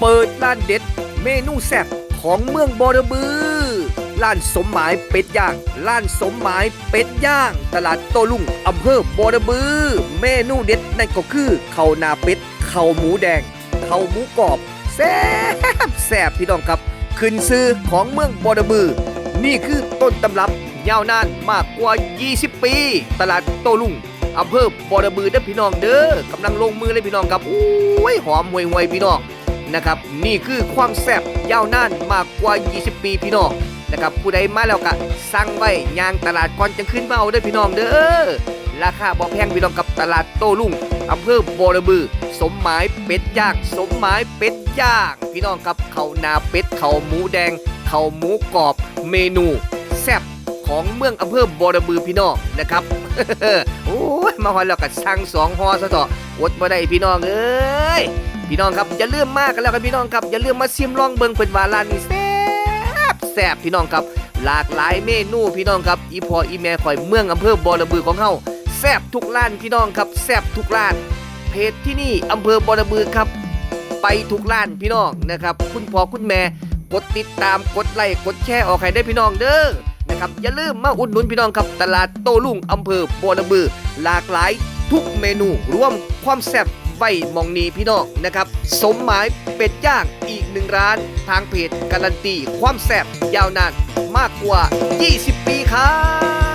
เปิดร้านเด็ด เมนูแซ่บของเมืองบอระบือร้านสมหมายเป็ดย่างร้านสมหมายเป็ดย่าง ตลาดโตลุ่งอำเภอบอระบือ เมนูเด็ดนั่นก็คือข้าวนาเป็ดข้าวหมูแดงข้าวหมูกรอบแซ่บแซ่บพี่น้องครับ ขึ้นซื้อของเมืองบอระบือ นี่คือต้นตำรับยาวนานมากกว่า 20 ปี ตลาดโตลุ่งอำเภอบอระบือเด้อพี่น้องเด้อกำลังลงมือเลยพี่น้องครับอุ้ยหอมห่วยๆพี่น้อง นะครับ นี่คือความแซ่บยาวนานมากกว่า 20 ปีพี่น้องนะครับผู้ใดมาแล้วก็สั่งไว้ยางตลาดก่อนจะขึ้นมาเอาเด้อพี่น้องเด้อราคาบ่แพงพี่น้องกับตลาดโตลุ่งอำเภอบอระบือ สมหมายเป็ดย่างสมหมายเป็ดย่างพี่น้องครับเขาวนาเป็ดเขาหมูแดงเขาหมูกรอบ เมนูแซ่บ ของเมืองอำเภอบอระบือพี่น้องนะครับโอ้ยมาฮอนแล้วก็สั่งสองฮอซะเถอะอดบ่ได้พี่น้องเอ้ยพี่น้องครับอย่าลืมมากกันแล้วกันพี่น้องครับอย่าลืมมาชิมลองเบิงเป็นวาร้านนี้แซ่บแซ่บพี่น้องครับ หลากหลายเมนูพี่น้องครับอีพออีแม่ข่อยเมืองอำเภอบอระบือของเฮาแซ่บทุกร้านพี่น้องครับแซ่บทุกร้าน เพจที่นี่อำเภอบอระบือครับ ไปทุกร้านพี่น้องนะครับ คุณพ่อคุณแม่กดติดตามกดไลค์กดแชร์ออกให้ได้พี่น้องเด้อ นะครับ อย่าลืมมาอุดหนุนพี่น้องครับ ตลาดโตลุ่งอำเภอบัวระบือ หลากหลายทุกเมนูรวมความแซ่บไว้มองนีพี่น้องนะครับ สมหมายเป็ดย่างอีกหนึ่งร้าน ทางเพจการันตีความแซ่บยาวนานมากกว่า 20 ปีครับ